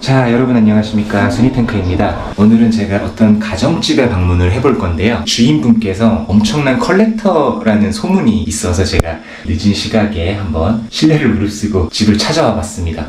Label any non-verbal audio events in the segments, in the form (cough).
자, 여러분 안녕하십니까. 순이탱크입니다. 오늘은 제가 어떤 가정집에 방문을 해볼 건데요. 주인분께서 엄청난 컬렉터라는 소문이 있어서 제가 늦은 시각에 한번 신뢰를 무릅쓰고 집을 찾아와 봤습니다.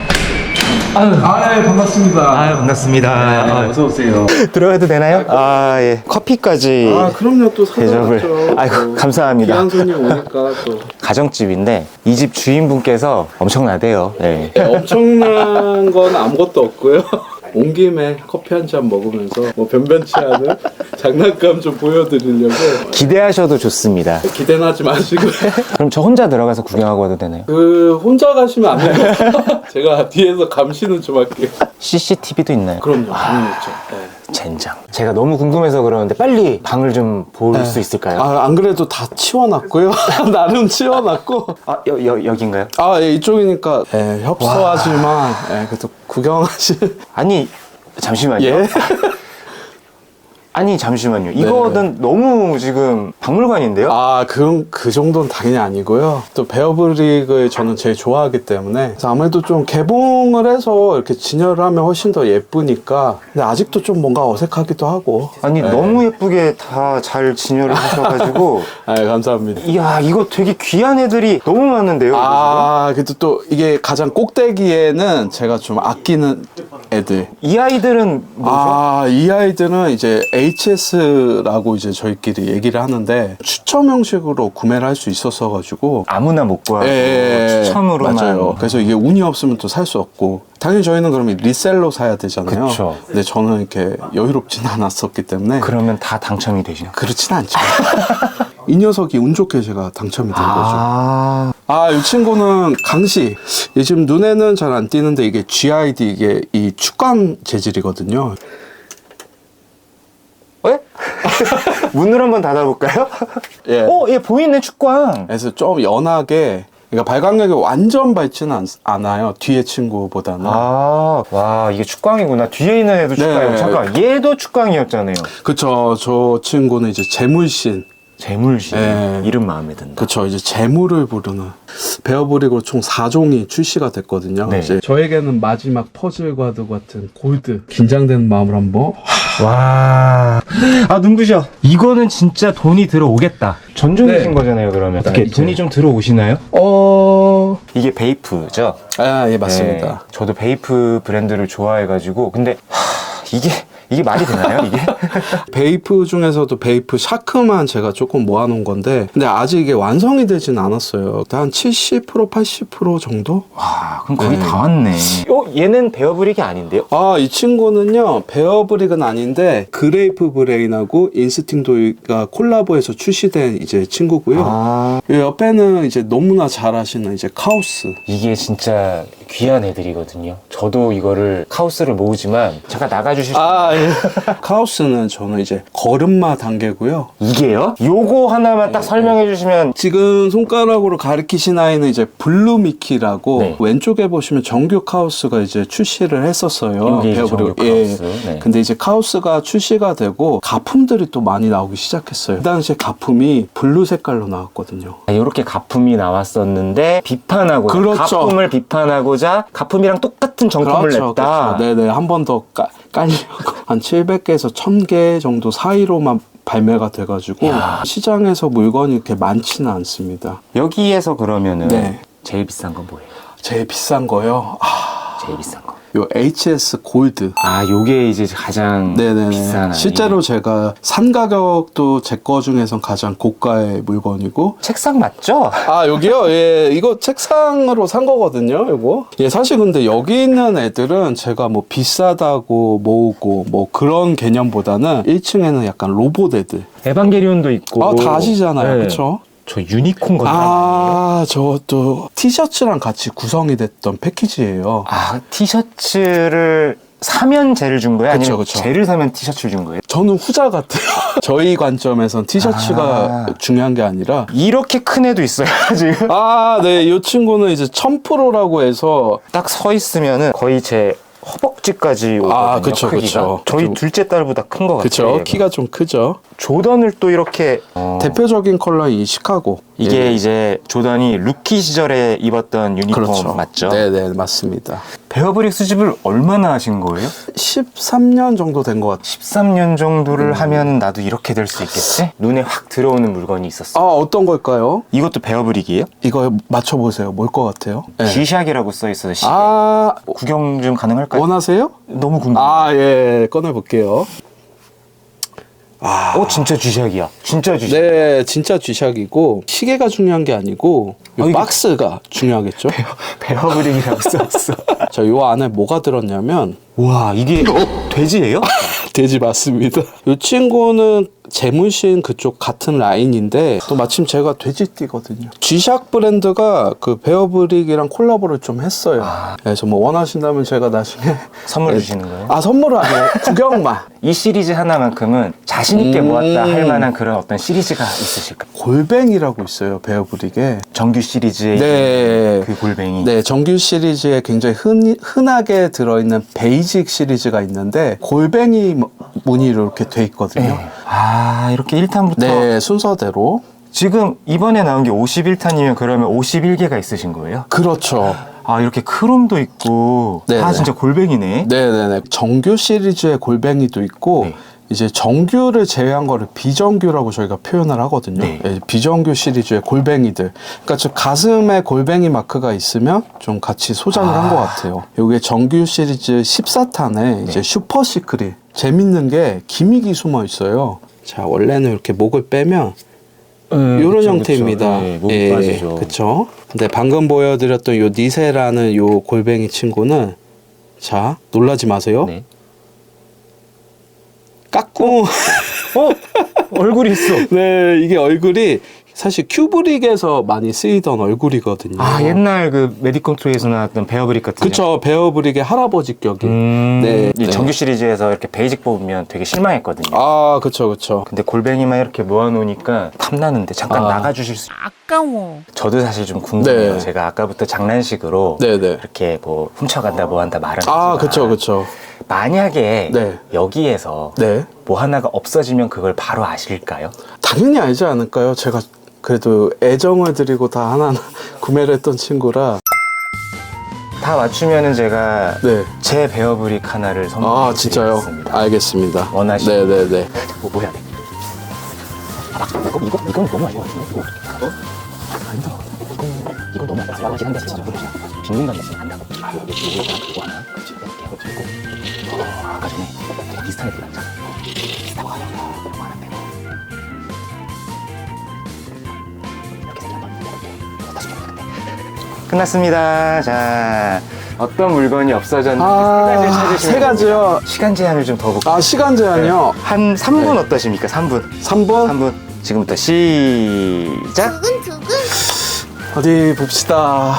아유, 아, 네, 반갑습니다. 아유, 반갑습니다. 네, 어서 오세요. 들어가도 되나요? 아, 예. 커피까지 아, 그럼요. 또 대접을. 사드렸죠. 아이고, 또 감사합니다. 귀한 손님 오니까 또 가정집인데 이 집 주인분께서 엄청나대요. 네. 네, 엄청난 건 아무것도 없고요. (laughs) 온 김에 커피 한 잔 먹으면서 뭐 변변치 않은 (laughs) 장난감 좀 보여드리려고 기대하셔도 좋습니다. 기대는 하지 마시고 (laughs) 그럼 저 혼자 들어가서 구경하고 와도 되나요? 그 혼자 가시면 안 돼요. 제가 뒤에서 감시는 좀 할게요. CCTV도 있나요? 그럼요. 당연히 있죠. 네. 젠장. 제가 너무 궁금해서 그러는데 빨리 방을 좀 볼 수 있을까요? 아, 안 그래도 다 치워놨고요. (laughs) 나름 치워놨고. 아, 여, 여, 여긴가요? 아, 예, 이쪽이니까 예, 협소하지만 예, 그래도 구경하시. 아니, 잠시만요. 예. (laughs) 아니, 잠시만요. 이거는 너무 지금 박물관인데요? 아, 그런 그 정도는 당연히 아니고요. 또 베어브릭을 저는 제일 좋아하기 때문에 그래서 아무래도 좀 개봉을 해서 이렇게 진열을 하면 훨씬 더 예쁘니까. 근데 아직도 좀 뭔가 어색하기도 하고. 아니, 네. 너무 예쁘게 다 잘 진열을 (laughs) 하셔가지고. 아, 감사합니다. 이야, 이거 되게 귀한 애들이 너무 많은데요? 이거 아, 그래도 또 이게 가장 꼭대기에는 제가 좀 아끼는 애들. 이 아이들은 뭐죠? 아, 이 아이들은 이제 HS라고 이제 저희끼리 얘기를 하는데 추첨 형식으로 구매를 할 수 있었어 가지고 아 무나 못 구하고 예, 추첨으로만 맞아요. 그래서 이게 운이 없으면 또 살 수 없고 당연히 저희는 그러면 리셀로 사야 되잖아요. 그쵸. 근데 저는 이렇게 여유롭지는 않았었기 때문에 그러면 다 당첨이 되시나요? 그렇진 않죠. (laughs) 이 녀석이 운 좋게 제가 당첨이 된 거죠. 아, 아, 이 친구는 강시. 이 지금 눈에는 잘 안 띄는데 이게 GID 이게 이 축광 재질이거든요. 왜? (laughs) 문을 한번 닫아볼까요? 예. 어, 얘 보이네, 축광. 그래서 좀 연하게 그러니까 발광력이 완전 밝지는 않, 않아요. 뒤에 친구보다는. 아, 와, 이게 축광이구나. 뒤에 있는 애도 축광이고. 네. 잠깐, 얘도 축광이었잖아요. 그쵸. 저 친구는 이제 재물신. 재물신. 네. 이름 마음에 든다. 그쵸. 이제 재물을 부르는 베어브릭으로 총 4종이 출시가 됐거든요. 네. 이제 저에게는 마지막 퍼즐과도 같은 골드. 긴장되는 마음으로 한번. 와. 아, 눈부셔. 이거는 진짜 돈이 들어오겠다. 전종이신 네. 거잖아요, 그러면. 어떻게 이제- 돈이 좀 들어오시나요? 어. 이게 베이프죠? 아, 예, 맞습니다. 네, 저도 베이프 브랜드를 좋아해가지고. 근데, 하, 이게, 이게 말이 되나요, 이게? (laughs) 베이프 중에서도 베이프 샤크만 제가 조금 모아놓은 건데, 근데 아직 이게 완성이 되진 않았어요. 한 70%, 80% 정도? 와, 그럼 거의 네. 다 왔네. 어, 얘는 베어브릭이 아닌데요? 아, 이 친구는요, 베어브릭은 아닌데, 그레이프 브레인하고 인스팅도가 콜라보해서 출시된 이제 친구고요. 아, 이 옆에는 이제 너무나 잘 아시는 이제 카우스. 이게 진짜 귀한 애들이거든요. 저도 이거를 카우스를 모으지만 잠깐 나가주실 수 아, 예. (laughs) 카우스는 저는 이제 걸음마 단계고요. 이게요? 요거 하나만 딱 설명해 주시면 지금 손가락으로 가리키신 아이는 이제 블루미키라고 네. 왼쪽에 보시면 정규 카우스가 이제 출시를 했었어요. 이게 베어브릭. 정규 카우스. 네. 근데 이제 카우스가 출시가 되고 가품들이 또 많이 나오기 시작했어요. 그 당시에 가품이 블루 색깔로 나왔거든요. 이렇게 가품이 나왔었는데 비판하고 그렇죠. 가품을 비판하고 자 가품이랑 똑같은 정품을 냈다. 그렇죠. 네네. 한 번 더 깔려고. 한 700개에서 1000개 정도 사이로만 발매가 돼가지고 야. 시장에서 물건이 이렇게 많지는 않습니다. 여기에서 그러면은 네. 제일 비싼 건 뭐예요? 제일 비싼 거요. 아, 제일 비싼 거. 요 HS 골드. 아, 요게 이제 가장 네네네. 비싼 아이. 실제로 제가 산 가격도 제 거 중에선 가장 고가의 물건이고. 책상 맞죠? 아, 여기요? 예, 이거 책상으로 산 거거든요, 이거. 예, 사실 근데 여기 있는 애들은 제가 뭐 비싸다고 모으고 뭐 그런 개념보다는 1층에는 약간 로봇 애들. 에반게리온도 있고. 아, 다 아시잖아요. 네. 그쵸? 저 유니콘 건담. 아, 아, 저또 티셔츠랑 같이 구성이 됐던 패키지예요. 아 티셔츠를 사면 젤을 준 거예요? 그쵸, 아니면 그쵸. 젤을 사면 티셔츠를 준 거예요? 저는 후자 같아요. (laughs) 저희 관점에선 티셔츠가 아. 중요한 게 아니라 이렇게 큰 애도 있어요 (laughs) 지금. 아, 네. 이 친구는 이제 1000%라고 해서 딱 서 있으면은 거의 제 허벅지까지 오거든요. 아, 그쵸, 크기가. 그쵸. 저희 좀- 둘째 딸보다 큰 것 같아요. 그쵸. 얘가. 키가 좀 크죠. 조던을 또 이렇게 어, 대표적인 컬러인 이 시카고. 이게 예. 이제 조던이 루키 시절에 입었던 유니폼 그렇죠. 맞죠? 네네 맞습니다. 베어브릭 수집을 얼마나 하신 거예요? 13년 정도 된 것 같아요. 13년 정도를 하면 나도 이렇게 될 수 있겠지? 눈에 확 들어오는 물건이 있었어. 아 어떤 걸까요? 이것도 베어브릭이에요? 이거 맞춰보세요. 뭘 것 같아요? 네. 시샥이라고 써 있어서 시... 아 구경 좀 가능할까요? 원하세요? 너무 궁금해. 아예 꺼내 볼게요. 아 어 진짜 쥐샥이야. 진짜 쥐샥. 네, 진짜 쥐샥이고 시계가 중요한 게 아니고 이 아, 이게- 박스가 중요하겠죠. (laughs) 베어브릭이라고 써있어. (laughs) 자, 요 안에 뭐가 들었냐면 와 이게 돼지예요? (laughs) 돼지 맞습니다. 이 친구는 재무신 그쪽 같은 라인인데 또 마침 제가 돼지띠거든요. G샥 브랜드가 그 베어브릭이랑 콜라보를 좀 했어요. 그래서 뭐 원하신다면 제가 나중에 선물 네. 주시는 거예요? 아 선물은 아니에요. 구경만. 이 시리즈 하나만큼은 자신 있게 음. 모았다 할 만한 그런 어떤 시리즈가 있으실까? 골뱅이라고 있어요 베어브릭에. 정규 시리즈의 네. 그 골뱅이. 네, 정규 시리즈에 굉장히 흔히, 흔하게 들어있는 베이직 시리즈가 있는데 골뱅이 무- 무늬로 이렇게 돼 있거든요. 네. 아 이렇게 1탄부터 네, 순서대로. 지금 이번에 나온 게 51탄이면 그러면 51개가 있으신 거예요? 그렇죠. 아 이렇게 크롬도 있고 네, 아 네. 진짜 골뱅이네. 네네네. 정규 시리즈의 골뱅이도 있고, 네. 이제 정규를 제외한 거를 비정규라고 저희가 표현을 하거든요. 네. 예, 비정규 시리즈의 골뱅이들. 그러니까 저 가슴에 골뱅이 마크가 있으면 좀 같이 소장을 한것 같아요. 요게 정규 시리즈 14탄에 이제 슈퍼 시크릿. 재밌는 게 기믹이 숨어 있어요. 자, 원래는 이렇게 목을 빼면 이런 형태입니다. 네, 목 예, 빠지죠. 그쵸. 근데 방금 보여드렸던 요 니세라는 요 골뱅이 친구는 자, 놀라지 마세요. 네. 까꿍. 어 얼굴이 있어. (laughs) 네, 이게 얼굴이 사실 큐브릭에서 많이 쓰이던 얼굴이거든요. 아 옛날 그 메디컨트로에서 나왔던 베어브릭 같은. 그쵸, 베어브릭의 할아버지 격이. 음, 네, 이 네. 정규 시리즈에서 이렇게 베이직 뽑으면 되게 실망했거든요. 아, 그쵸, 그쵸. 근데 골뱅이만 이렇게 모아놓으니까 탐나는데 잠깐 아. 나가주실 수? 아까워. 저도 사실 좀 궁금해요. 네. 제가 아까부터 장난식으로 네네. 이렇게 뭐 훔쳐간다 뭐 한다 말은 아, 그쵸, 그쵸. 만약에 네. 여기에서 네. 뭐 하나가 없어지면 그걸 바로 아실까요? 당연히 알지 않을까요? 제가 그래도 애정을 드리고 다 하나하나 구매를 했던 친구라. 다 맞추면은 제가 네. 제 베어브릭 하나를 선물해 아? 드리겠습니다. 알겠습니다. 원하시는 네네네. 뭐, 뭐 해야 돼? 아, 이거, 이거, 이건 너무 아닌 것 같은데? 이거 어? 아, 힘들어. 이건, 이건 너무 아까 생각하긴 한데, 진짜 모르겠어. 빈공간이 있으면 안 나고. 아, 요거 하나. 그치, 이렇게 해서 있고. 어, 아까 전에 비슷한 애들. 비슷하고 하나, 요거 하나 끝났습니다. 자, 어떤 물건이 없어졌는지 세 가지를 찾으시면 아, 세 가지요. 시간 제한을 좀 더 볼까요? 아, 시간 제한이요. 한 3분 네. 어떠십니까? 3분. 3번? 3분. 지금부터 시작. 두근 두근. 어디 봅시다.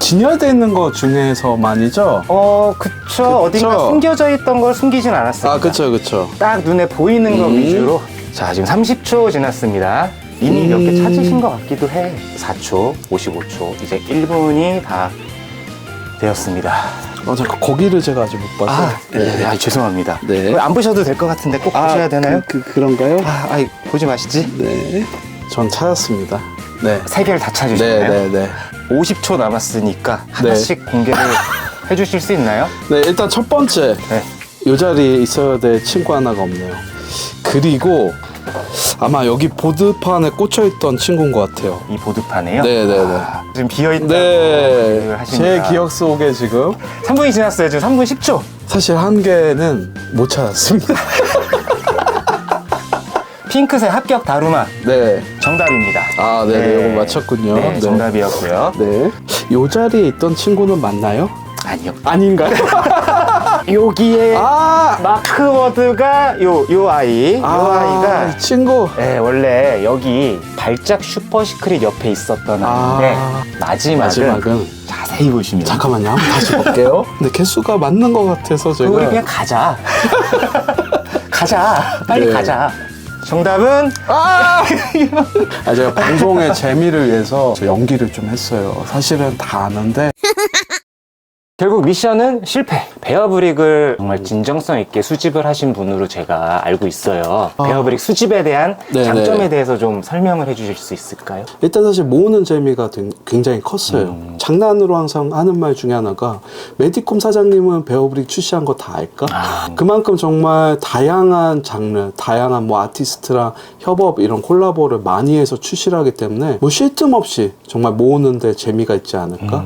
진열되어 있는 것 중에서만이죠? 어, 그쵸. 어딘가 숨겨져 있던 걸 숨기진 않았습니다. 아, 그쵸, 그쵸. 딱 눈에 보이는 거 음. 위주로. 자, 지금 30초 지났습니다. 이미 몇개 음. 찾으신 것 같기도 해. 4초, 55초, 이제 1분이 다 되었습니다. 어, 잠깐, 거기를 제가 아직 못 봐서. 아, 네. 아, 죄송합니다. 네. 안 보셔도 될 것 같은데 꼭 보셔야 되나요? 그, 그, 그 런가요? 아, 아이, 보지 마시지. 네. 전 찾았습니다. 네. 세 개를 다 네, 찾으셨나요? 네, 네. 50초 남았으니까 하나씩 공개를 (laughs) 해주실 수 있나요? 네, 일단 첫 번째. 네. 이 자리에 있어야 될 친구 하나가 없네요. 그리고 아마 여기 보드판에 꽂혀있던 친구인 것 같아요. 이 보드판에요? 네네네. 아, 지금 비어있다고 네. 생각을 하십니다. 제 기억 속에 지금 3분이 지났어요. 지금 3분 10초. 사실 한 개는 못 찾았습니다. (laughs) 핑크색 합격 다루마 네. 정답입니다. 아, 네네. 이거 맞췄군요. 네, 네. 정답이었고요. 네. 이 자리에 있던 친구는 맞나요? 아니요. 아닌가요? (laughs) 여기에 아! 마크워드가 요, 요 아이. 요 아, 아이가 이 친구. 네, 원래 여기 발작 슈퍼 시크릿 옆에 있었던 아. 아이인데 마지막은, 마지막은 자세히 보시면 잠깐만요. 한번 다시 볼게요. (laughs) 근데 개수가 맞는 것 같아서 제가 우리 그냥 가자. (laughs) 가자. 빨리 네. 가자. 정답은 아! 아, 제가 방송의 재미를 위해서 저 연기를 좀 했어요. 사실은 다 아는데 (laughs) 결국 미션은 실패. 베어브릭을 정말 진정성 있게 수집을 하신 분으로 제가 알고 있어요. 베어브릭 수집에 대한 아. 네네. 장점에 대해서 좀 설명을 해주실 수 있을까요? 일단 사실 모으는 재미가 된- 굉장히 컸어요. 음. 장난으로 항상 하는 말 중에 하나가 메디콤 사장님은 베어브릭 출시한 거 다 알까? 아. 그만큼 정말 다양한 장르, 다양한 뭐 아티스트랑 협업 이런 콜라보를 많이 해서 출시를 하기 때문에 뭐 쉴 틈 없이 정말 모으는데 재미가 있지 않을까?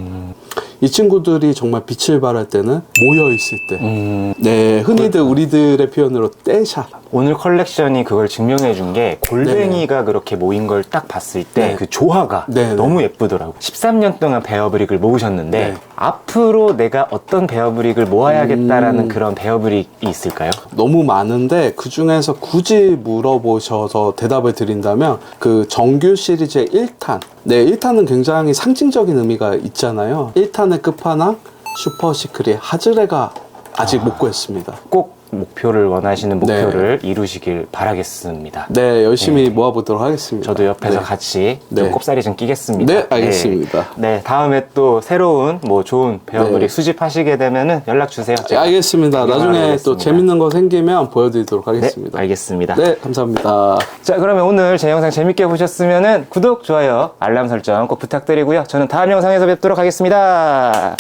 음. 이 친구들이 정말 빛을 발할 때는 모여 있을 때. 음, 네, 흔히들 우리들의 표현으로 떼샷. 오늘 컬렉션이 그걸 증명해 준 게 골뱅이가 그렇게 모인 걸 딱 봤을 때 네. 그 조화가 네, 네. 너무 예쁘더라고. 13년 동안 베어브릭을 모으셨는데 네. 앞으로 내가 어떤 베어브릭을 모아야겠다라는 음. 그런 베어브릭이 있을까요? 너무 많은데 그 중에서 굳이 물어보셔서 대답을 드린다면 그 정규 시리즈의 1탄. 네, 1탄은 굉장히 상징적인 의미가 있잖아요. 1탄의 끝판왕 슈퍼 시크릿 하즈레가 아직 못 구했습니다. 꼭 목표를 원하시는 네. 목표를 이루시길 바라겠습니다. 네, 열심히 모아보도록 하겠습니다. 저도 옆에서 네. 같이 네. 좀 꼽사리 좀 끼겠습니다. 네, 알겠습니다. 네, 네, 다음에 또 새로운 뭐 좋은 베어브릭 네. 수집하시게 되면은 연락 주세요. 네, 알겠습니다. 나중에 또 알겠습니다. 재밌는 거 생기면 보여드리도록 네, 하겠습니다. 알겠습니다. 네, 감사합니다. 자, 그러면 오늘 제 영상 재밌게 보셨으면은 구독, 좋아요, 알람 설정 꼭 부탁드리고요. 저는 다음 영상에서 뵙도록 하겠습니다.